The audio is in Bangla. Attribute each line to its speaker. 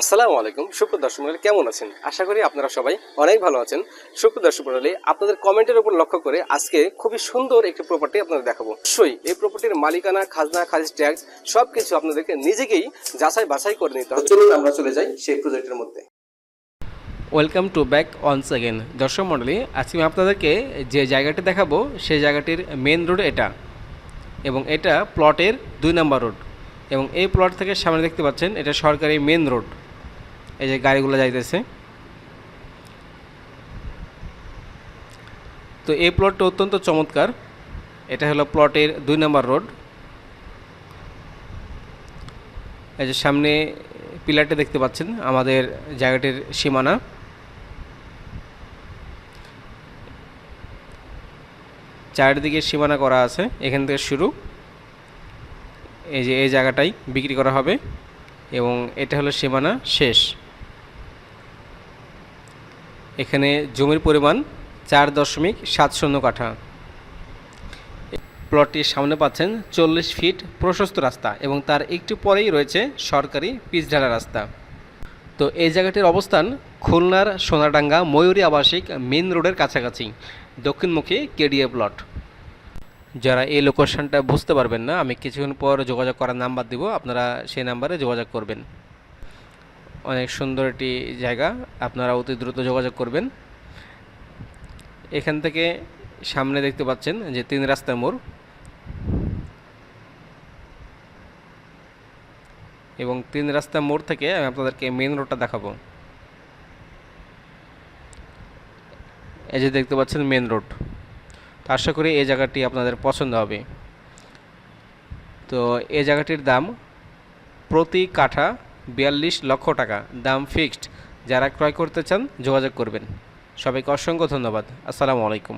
Speaker 1: আসসালামু আলাইকুম। সুপ্র দর্শক মণ্ডলী কেমন আছেন? আশা করি আপনারা সবাই অনেক ভালো আছেন। সুপ্র দর্শক মণ্ডলী আপনাদের কমেন্টের উপর লক্ষ্য করে আজকে খুবই সুন্দর একটি প্রপার্টি আপনাদের দেখাবো। অবশ্যই এই প্রপার্টির মালিকানা খাজনা খারিজ ট্যাক্স সবকিছু আপনাদেরকে নিজেকেই যাচাই বাছাই করে নিতে হবে। চলুন আমরা চলে যাই সেই প্রজেক্টের মধ্যে। Welcome to back once again দর্শক মণ্ডলী আজকে আমি আপনাদেরকে যে জায়গাটি দেখাবো সেই জায়গাটির মেন রোড এটা এবং এটা প্লটের দুই নাম্বার রোড এবং এই প্লট থেকে সামনে দেখতে পাচ্ছেন এটা সরকারি মেন রোড এই যে গাড়িগুলো যাইতেছে। তো এই প্লটটা অত্যন্ত চমৎকার। এটা হলো প্লটের দুই নম্বর রোড এই যে সামনে পিলারটা দেখতে পাচ্ছেন, আমাদের জায়গাটির সীমানা। চারিদিকে সীমানা করা আছে, এখান থেকে শুরু। এই যে এই জায়গাটাই বিক্রি করা হবে এবং এটা হলো সীমানা শেষ। এখানে জমির পরিমাণ চার দশমিক সাত শূন্য কাঠা। প্লটটির সামনে পাচ্ছেন চল্লিশ ফিট প্রশস্ত রাস্তা এবং তার একটু পরেই রয়েছে সরকারি পিচঢালা রাস্তা। তো এই জায়গাটির অবস্থান খুলনার সোনাডাঙ্গা ময়ূরী আবাসিক মেন রোডের কাছাকাছি, দক্ষিণমুখী কেডিএ প্লট। যারা এই লোকেশনটা বুঝতে পারবেন না, আমি কিছুক্ষণ পর যোগাযোগ করার নাম্বার দিব, আপনারা সেই নাম্বারে যোগাযোগ করবেন। অনেক সুন্দর একটি জায়গা। আপনারা অতি দ্রুত যোগাযোগ করবেন। এখান থেকে সামনে দেখতে পাচ্ছেন যে তিন রাস্তার মোড়। এবং তিন রাস্তার মোড় থেকে আমি আপনাদেরকে মেন রোডটা দেখাবো। এই যে দেখতে পাচ্ছেন মেন রোড তো আশা করি এই জায়গাটি আপনাদের পছন্দ হবে। তো এই জায়গাটির দাম প্রতি কাঠা বিয়াল্লিশ লক্ষ টাকা, দাম ফিক্সড। যারা ক্রয় করতে চান যোগাযোগ করবেন। সবাইকে অসংখ্য ধন্যবাদ। আসসালামু আলাইকুম।